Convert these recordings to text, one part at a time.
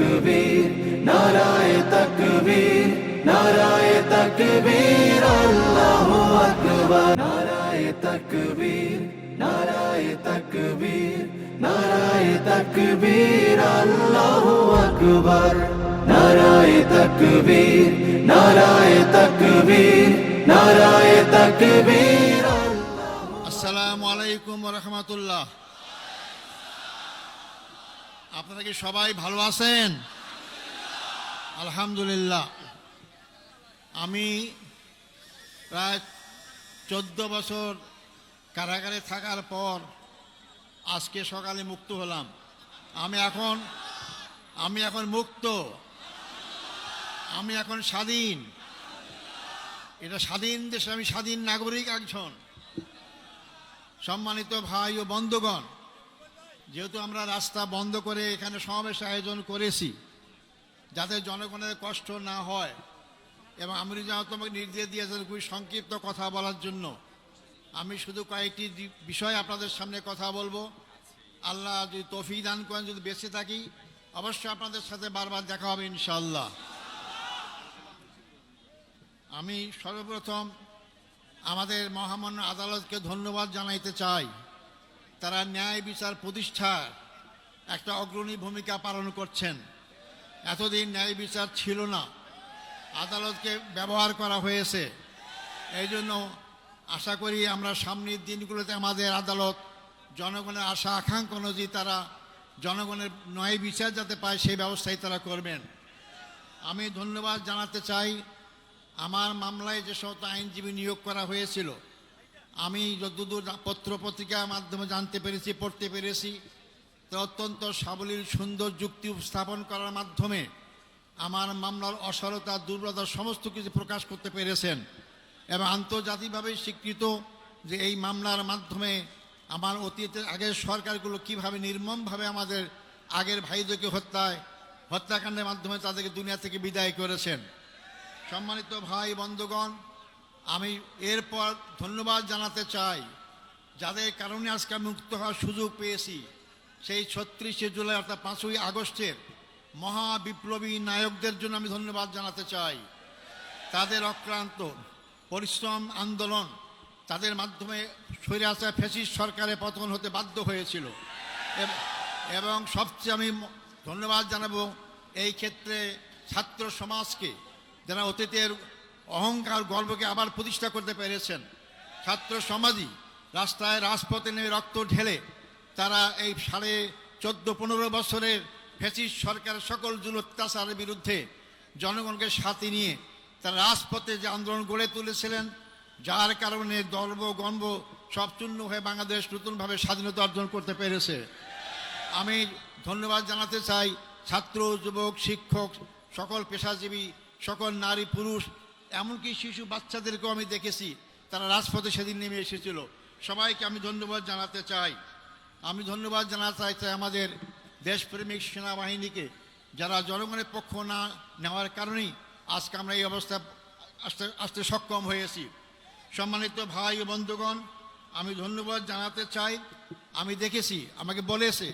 তকবীর নারায় তকবীর নারায় তকবীর আল্লাহু আকবার নারায় তকবীর নারায় তকবীর নারায় তকবীর আল্লাহু আকবার নারায় তকবীর নারায় তকবীর নারায় তকবীর আসসালামু আলাইকুম রহমতুল্লাহ আপনারা কি সবাই ভালো আছেন? আলহামদুলিল্লাহ। আমি প্রায় চোদ্দ বছর কারাগারে থাকার পর আজকে সকালে মুক্ত হলাম। আমি এখন আমি এখন মুক্ত। আমি এখন স্বাধীন। এটা স্বাধীন দেশে আমি স্বাধীন নাগরিক একজন। সম্মানিত ভাই ও বন্ধুগণ যেহেতু আমরা রাস্তা বন্ধ করে এখানে সমাবেশ আয়োজন করেছি যাতে জনগণের কষ্ট না হয়, এবং আমি যেন তোমাকে নির্দেশ দিয়েছেন খুবই সংক্ষিপ্ত কথা বলার জন্য। আমি শুধু কয়েকটি বিষয় আপনাদের সামনে কথা বলব। আল্লাহ যদি তফিক দান করেন, যদি বেঁচে থাকি, অবশ্যই আপনাদের সাথে বারবার দেখা হবে ইনশাল্লাহ আমি সর্বপ্রথম আমাদের মহামান্য আদালতকে ধন্যবাদ জানাইতে চাই। তারা ন্যায় বিচার প্রতিষ্ঠার একটা অগ্রণী ভূমিকা পালন করছেন। এতদিন ন্যায় বিচার ছিল না। আদালতকে ব্যবহার করা হয়েছে। এই জন্য আশা করি আমরা সামনের দিনগুলোতে আমাদের আদালত জনগণের আশা, আকাঙ্ক্ষা অনুযায়ী তারা জনগণের ন্যায় বিচার যাতে পায় সেই ব্যবস্থাই তারা করবেন। আমি ধন্যবাদ জানাতে চাই। আমার মামলায় যে সমস্ত আইনজীবী নিয়োগ করা হয়েছিল আমি যতদূর পত্র পত্রিকার মাধ্যমে জানতে পেরেছি, পড়তে পেরেছি, তো অত্যন্ত সাবলীল, সুন্দর যুক্তি উপস্থাপন করার মাধ্যমে আমার মামলার অসরতা, দুর্বলতা সমস্ত কিছু প্রকাশ করতে পেরেছেন এবং আন্তর্জাতিকভাবে স্বীকৃত যে এই মামলার মাধ্যমে আমার অতীতের আগের সরকারগুলো কীভাবে নির্মমভাবে আমাদের আগের ভাইদেরকে হত্যায়, হত্যাকাণ্ডের মাধ্যমে তাদেরকে দুনিয়া থেকে বিদায় করেছেন। সম্মানিত ভাই বন্ধুগণ আমি এরপর ধন্যবাদ জানাতে চাই যাদের কারণে আজকে মুক্ত হওয়ার সুযোগ পেয়েছি। সেই ছত্রিশে জুলাই অর্থাৎ পাঁচই আগস্টের মহা বিপ্লবী নায়কদের জন্য আমি ধন্যবাদ জানাতে চাই। তাদের অক্লান্ত পরিশ্রম, আন্দোলন তাদের মাধ্যমে আসা ফেসিস সরকারের পতন হতে বাধ্য হয়েছিল। এবং সবচেয়ে আমি ধন্যবাদ জানাব এই ক্ষেত্রে ছাত্র সমাজকে, যারা অতীতের অহংকার গর্বকে আবার প্রতিষ্ঠা করতে পেরেছেন। ছাত্র সমাজই রাস্তায় রাজপথে নেমে রক্ত ঢেলে তারা এই সাড়ে চোদ্দ, পনেরো বছরের ফেসিস সরকারের সকল জুল অত্যাচারের বিরুদ্ধে জনগণকে সাথে নিয়ে তারা রাজপথে যে আন্দোলন গড়ে তুলেছিলেন, যার কারণে গর্ব গর্ব সব চূর্ণ হয়ে বাংলাদেশ নতুনভাবে স্বাধীনতা অর্জন করতে পেরেছে। আমি ধন্যবাদ জানাতে চাই ছাত্র, যুবক, শিক্ষক, সকল পেশাজীবী, সকল নারী, পুরুষ এমনকি শিশু বাচ্চাদেরকেও আমি দেখেছি, তারা রাজপথে সেদিন নেমে এসেছিল। সবাইকে আমি ধন্যবাদ জানাতে চাই। আমি ধন্যবাদ জানাতে চাই চাই আমাদের দেশপ্রেমিক সেনাবাহিনীকে, যারা জনগণের পক্ষ না নেওয়ার কারণেই আজকে আমরা এই অবস্থা আসতে আসতে সক্ষম হয়েছি। সম্মানিত ভাই ও বন্ধুগণ, আমি ধন্যবাদ জানাতে চাই। আমি দেখেছি, আমাকে বলেছে,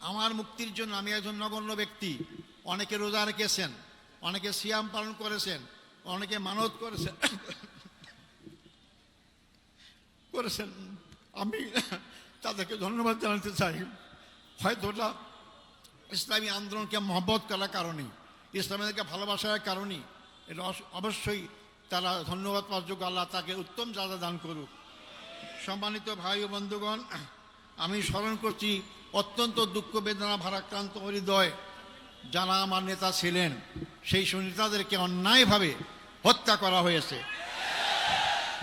আমার মুক্তির জন্য আমি একজন নগণ্য ব্যক্তি। অনেকে রোজা রেখেছেন, অনেকে সিয়াম পালন করেছেন অনেকে মানত করেছেন করেছেন। আমি তাদেরকে ধন্যবাদ জানাতে চাই। হয়তো ইসলামী আন্দোলনকে মহব্বত করার কারণেই ইসলামীদেরকে ভালোবাসার কারণে, এটা অবশ্যই তারা ধন্যবাদ পাওয়ার আল্লাহ তাকে উত্তম যাদা দান করুক। সম্মানিত ভাই ও বন্ধুগণ, আমি স্মরণ করছি, অত্যন্ত দুঃখ বেদনা ভারাক্রান্ত হৃদয় যারা আমার নেতা ছিলেন, সেই সব নেতাদেরকে অন্যায়ভাবে হত্যা করা হয়েছে।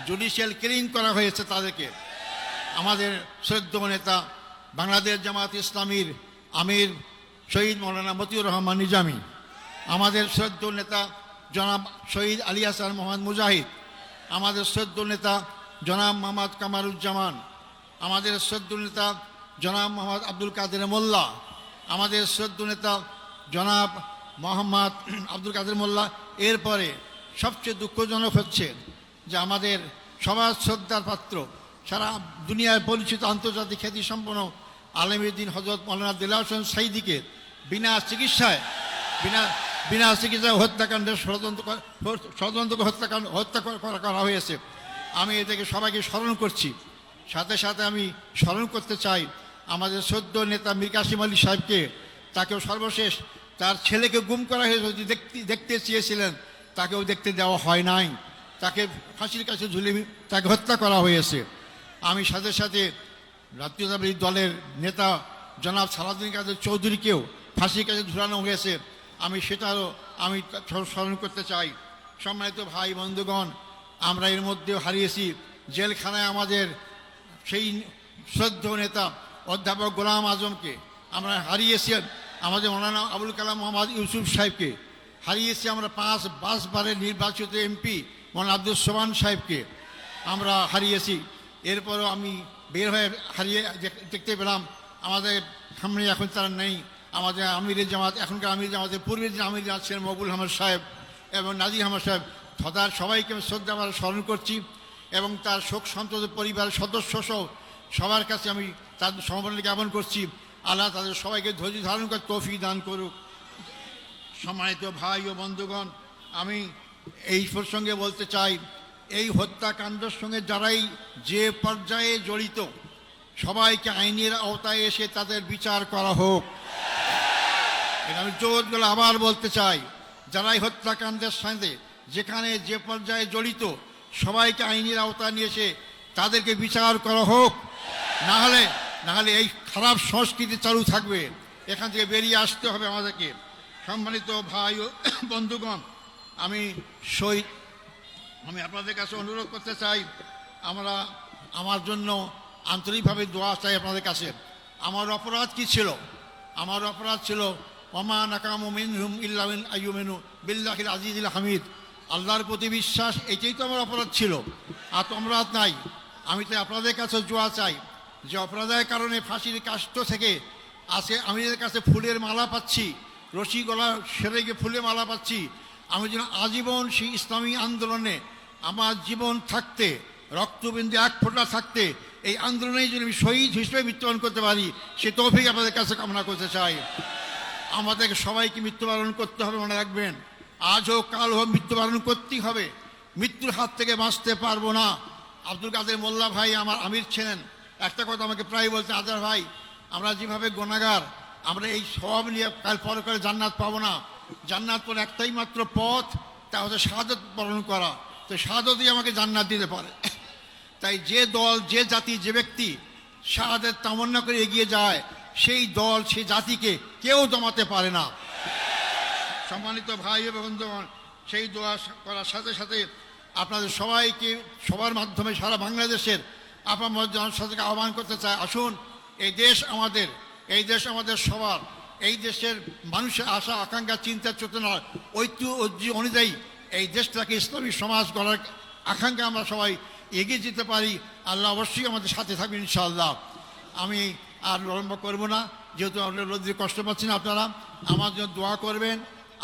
জুডিশিয়াল কিলিং করা হয়েছে তাদেরকে। আমাদের শ্রদ্ধ নেতা বাংলাদেশ জামাত ইসলামীর আমির শহীদ মৌলানা মতিউর রহমান নিজামী, আমাদের শ্রদ্ধ নেতা জনাব শহীদ আলী হাসান মোহাম্মদ মুজাহিদ, আমাদের শ্রদ্ধ নেতা জনাব মোহাম্মদ কামারুজ্জামান, আমাদের শ্রদ্ধ নেতা জনাব মোহাম্মদ আব্দুল কাদের মোল্লা, আমাদের শ্রদ্ধ নেতা জনাব মোহাম্মদ আব্দুল কাদের মোল্লা, এরপরে সবচেয়ে দুঃখজনক হচ্ছে যে আমাদের সবার শ্রদ্ধার পাত্র, সারা দুনিয়ায় পরিচিত আন্তর্জাতিক খ্যাতি সম্পন্ন আলমীদ্দিন হজরত মৌলানা দিল্লা হোসেন সাইদিকে বিনা চিকিৎসায়, বিনা বিনা চিকিৎসায় হত্যাকাণ্ডের ষড়যন্ত্র করা- ষড়যন্ত্র হত্যাকাণ্ড হত্যা করা হয়েছে। আমি এটাকে সবাইকে স্মরণ করছি। সাথে সাথে আমি স্মরণ করতে চাই আমাদের সদ্য নেতা মীর কাসিম আলী সাহেবকে, তাকেও সর্বশেষ তার ছেলেকে গুম করা হয়েছে দেখতে দেখতে চেয়েছিলেন তাকেও দেখতে দেওয়া হয় নাই। তাকে ফাঁসির কাছে ঝুলে তাকে হত্যা করা হয়েছে। আমি সাথে সাথে জাতীয়তাবাদী দলের নেতা জনাব সালাউদ্দিন কাদের চৌধুরীকেও ফাঁসির কাছে ঝুলানো হয়েছে। আমি সেটারও আমি স্মরণ করতে চাই। সম্মানিত ভাই বন্ধুগণ, আমরা এর মধ্যেও হারিয়েছি। জেলখানায় আমাদের সেই শ্রদ্ধ নেতা অধ্যাপক গোলাম আজমকে আমরা হারিয়েছি। আমাদের মৌলানা আবুল কালাম মোহাম্মদ ইউসুফ সাহেবকে হারিয়েছি আমরা পাঁচ, পাঁচবারের নির্বাচিত এমপি মৌলানা আব্দুল সোমান সাহেবকে আমরা হারিয়েছি। এরপরও আমি বের হয়ে হারিয়ে দেখতে পেলাম, আমাদের সামনে এখন তারা নেই। আমাদের আমির জামাত, এখনকার আমির জামাতের পূর্বের যে আমির জামাত ছিলেন মকবুল আহমদ সাহেব এবং নাজির আহমদ সাহেব তথার সবাইকে আমি শ্রদ্ধা আমরা স্মরণ করছি এবং তার শোক সন্তত পরিবারের সদস্য সহ সবার কাছে আমি তাদের সমর্পণ জ্ঞাপন করছি। আল্লাহ তাদের সবাইকে ধৈর্য ধারণ করে তৌফিক দান করুক। সম্মানিত ভাই ও বন্ধুগণ, আমি এই প্রসঙ্গে বলতে চাই, এই হত্যাকাণ্ডের সঙ্গে যারাই যে পর্যায়ে জড়িত, সবাইকে আইনের আওতায় এসে তাদের বিচার করা হোক। আমি জোর করে আবার বলতে চাই, যারাই হত্যাকাণ্ডের সাথে যেখানে যে পর্যায়ে জড়িত, সবাইকে আইনের আওতায় নিয়ে এসে তাদেরকে বিচার করা হোক। না হলে না হলে এই খারাপ সংস্কৃতি চালু থাকবে। এখান থেকে বেরিয়ে আসতে হবে আমাদেরকে। সম্মানিত ভাই বন্ধুগণ, আমি শহীদ। আমি আপনাদের কাছে অনুরোধ করতে চাই, আমরা আমার জন্য আন্তরিকভাবে দোয়া চাই আপনাদের কাছে। আমার অপরাধ কি ছিল? আমার অপরাধ ছিল, ওমা নাকাম মিনহুম ইল্লামিন আইয়ুমেনু বিল্লাহিল আজিজুল হামিদ। আল্লাহর প্রতি বিশ্বাস, এটাই তো আমার অপরাধ ছিল। আর তো অপরাধ নাই। আমি তো আপনাদের কাছে জোয়া চাই যে অপরাধের কারণে ফাঁসির কাষ্ট থেকে আজকে আমি কাছে ফুলের মালা পাচ্ছি। রশি গলা সেরে গিয়ে ফুলে মালা পাচ্ছি। আমি যেন আজীবন সেই ইসলামী আন্দোলনে, আমার জীবন থাকতে, রক্তবিন্দু এক ফোঁটা থাকতে, এই আন্দোলনে যদি আমি শহীদ হিসেবে মৃত্যুবরণ করতে পারি, সে তৌফিক আপনাদের কাছে কামনা করতে চাই। আমাদেরকে সবাইকে মৃত্যুবরণ করতে হবে, মনে রাখবেন। আজ হোক, কাল হোক, মৃত্যুবরণ করতেই হবে। মৃত্যুর হাত থেকে বাঁচতে পারব না। আব্দুল কাদের মোল্লা ভাই আমার আমির ছিলেন। একটা কথা আমাকে প্রায় বলতে, আদার ভাই, আমরা যেভাবে গোনাগার আমরা এই সব নিয়ে কাল পরে করে জান্নাত পাবো না। জান্নাত পর একটাই মাত্র পথ, তা হচ্ছে শাহাদত বরণ করা। তো শাহাদতই আমাকে জান্নাত দিতে পারে। তাই যে দল, যে জাতি, যে ব্যক্তি শাহাদের তামান্না করে এগিয়ে যায়, সেই দল, সেই জাতিকে কেউ দমাতে পারে না। সম্মানিত ভাই এবং সেই দোয়া করার সাথে সাথে আপনাদের সবাইকে সবার মাধ্যমে সারা বাংলাদেশের আপনার জনসাধারণকে আহ্বান করতে চায় আসুন, এই দেশ আমাদের এই দেশ আমাদের সবার। এই দেশের মানুষের আশা, আকাঙ্ক্ষা, চিন্তা, চেতনা, ঐক্য ঐতিহ্য অনুযায়ী এই দেশটাকে ইসলামী সমাজ গড়ার আকাঙ্ক্ষা আমরা সবাই এগিয়ে যেতে পারি। আল্লাহ অবশ্যই আমাদের সাথে থাকবেন ইনশাআল্লাহ। আমি আর বিলম্ব করব না, যেহেতু আপনার রোদ্রে কষ্ট পাচ্ছেন আপনারা। আমার জন্য দোয়া করবেন।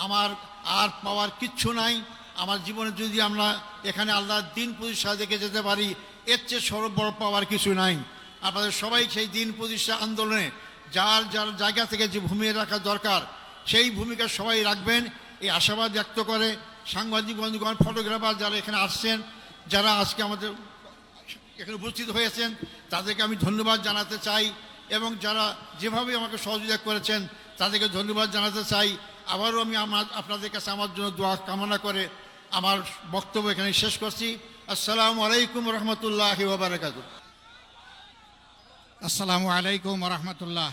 আমার আর পাওয়ার কিচ্ছু নাই। আমার জীবনে যদি আমরা এখানে আল্লাহর দিন প্রতিষ্ঠা দেখে যেতে পারি, এর চেয়ে সর্ব বড় পাওয়ার কিছু নাই। আপনাদের সবাই সেই দিন প্রতিষ্ঠা আন্দোলনে যার যার জায়গা থেকে যে ভূমিকা রাখা দরকার, সেই ভূমিকা সবাই রাখবেন। এই আশাবাদ ব্যক্ত করে সাংবাদিক বন্ধুগণ, ফটোগ্রাফার যারা এখানে আসছেন, যারা আজকে আমাদের এখানে উপস্থিত হয়েছেন, তাদেরকে আমি ধন্যবাদ জানাতে চাই এবং যারা যেভাবে আমাকে সহযোগিতা করেছেন, তাদেরকে ধন্যবাদ জানাতে চাই। আবারও আমি আমার আপনাদের কাছে আমার জন্য দোয়া কামনা করে আমার বক্তব্য এখানে শেষ করছি। আসসালামু আলাইকুম রহমতুল্লাহ আসসালামু আলাইকুম রহমতুল্লাহ।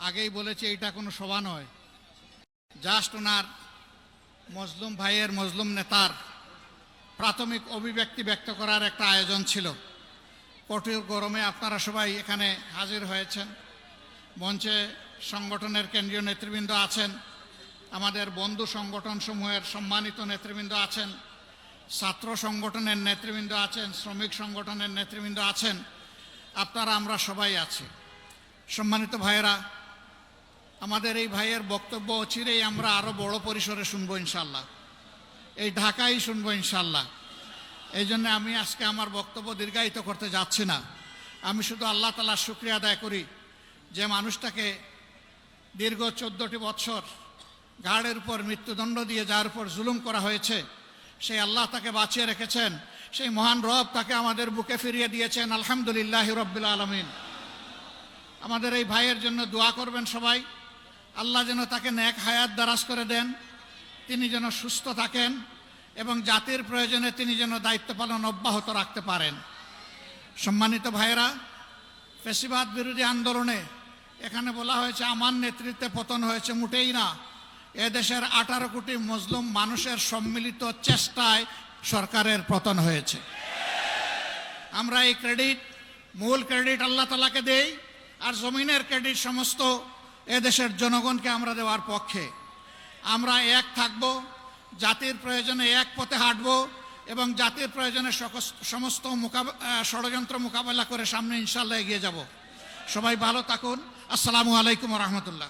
আগেই বলেছি, এটা কোনো সভা নয়। জাস্ট ওনার মজলুম ভাইয়ের মজলুম নেতার প্রাথমিক অভিব্যক্তি ব্যক্ত করার একটা আয়োজন ছিল। কঠোর গরমে আপনারা সবাই এখানে হাজির হয়েছেন। মঞ্চে সংগঠনের কেন্দ্রীয় নেতৃবৃন্দ আছেন। আমাদের বন্ধু সংগঠন সমূহের সম্মানিত নেতৃবৃন্দ আছেন। ছাত্র সংগঠনের নেতৃবৃন্দ আছেন, শ্রমিক সংগঠনের নেতৃবৃন্দ আছেন। আপনারা, আমরা সবাই আছি। সম্মানিত ভাইয়েরা আমাদের এই ভাইয়ের বক্তব্য অচিরেই আমরা আরও বড় পরিসরে শুনব ইনশাল্লাহ এই ঢাকাই শুনব ইনশাল্লাহ এই জন্য আমি আজকে আমার বক্তব্য দীর্ঘায়িত করতে যাচ্ছি না। আমি শুধু আল্লাহ তালার শুক্রিয়া আদায় করি যে মানুষটাকে দীর্ঘ চোদ্দটি বৎসর গার্ডের উপর মৃত্যুদণ্ড দিয়ে যার উপর জুলুম করা হয়েছে, সেই আল্লাহ তাকে বাঁচিয়ে রেখেছেন, সেই মহান রব তাকে আমাদের বুকে ফিরিয়ে দিয়েছেন, আলহামদুলিল্লাহ রব্বুল আলমিন। আমাদের এই ভাইয়ের জন্য দোয়া করবেন সবাই। আল্লাহ যেন তাকে ন্যাক হায়াত দারাজ করে দেন, তিনি যেন সুস্থ থাকেন এবং জাতির প্রয়োজনে তিনি যেন দায়িত্ব পালন অব্যাহত রাখতে পারেন। সম্মানিত ভাইয়েরা পেশিবাদ বিরোধী আন্দোলনে এখানে বলা হয়েছে, আমার নেতৃত্বে পতন হয়েছে মোটেই না। এদেশের আঠারো কোটি মুসলিম মানুষের সম্মিলিত চেষ্টায় সরকারের পতন হয়েছে। আমরা এই ক্রেডিট, মূল ক্রেডিট আল্লাহ তালাকে দেই, আর জমিনের ক্রেডিট সমস্ত এদেশের জনগণকে আমরা দেওয়ার পক্ষে। আমরা এক থাকব, জাতির প্রয়োজনে এক পথে হাঁটব এবং জাতির প্রয়োজনে সমস্ত মোকাব- ষড়যন্ত্র মোকাবেলা করে সামনে ইনশাল্লাহ এগিয়ে যাব। সবাই ভালো থাকুন। আসসালামু আলাইকুম রহমতুল্লাহ।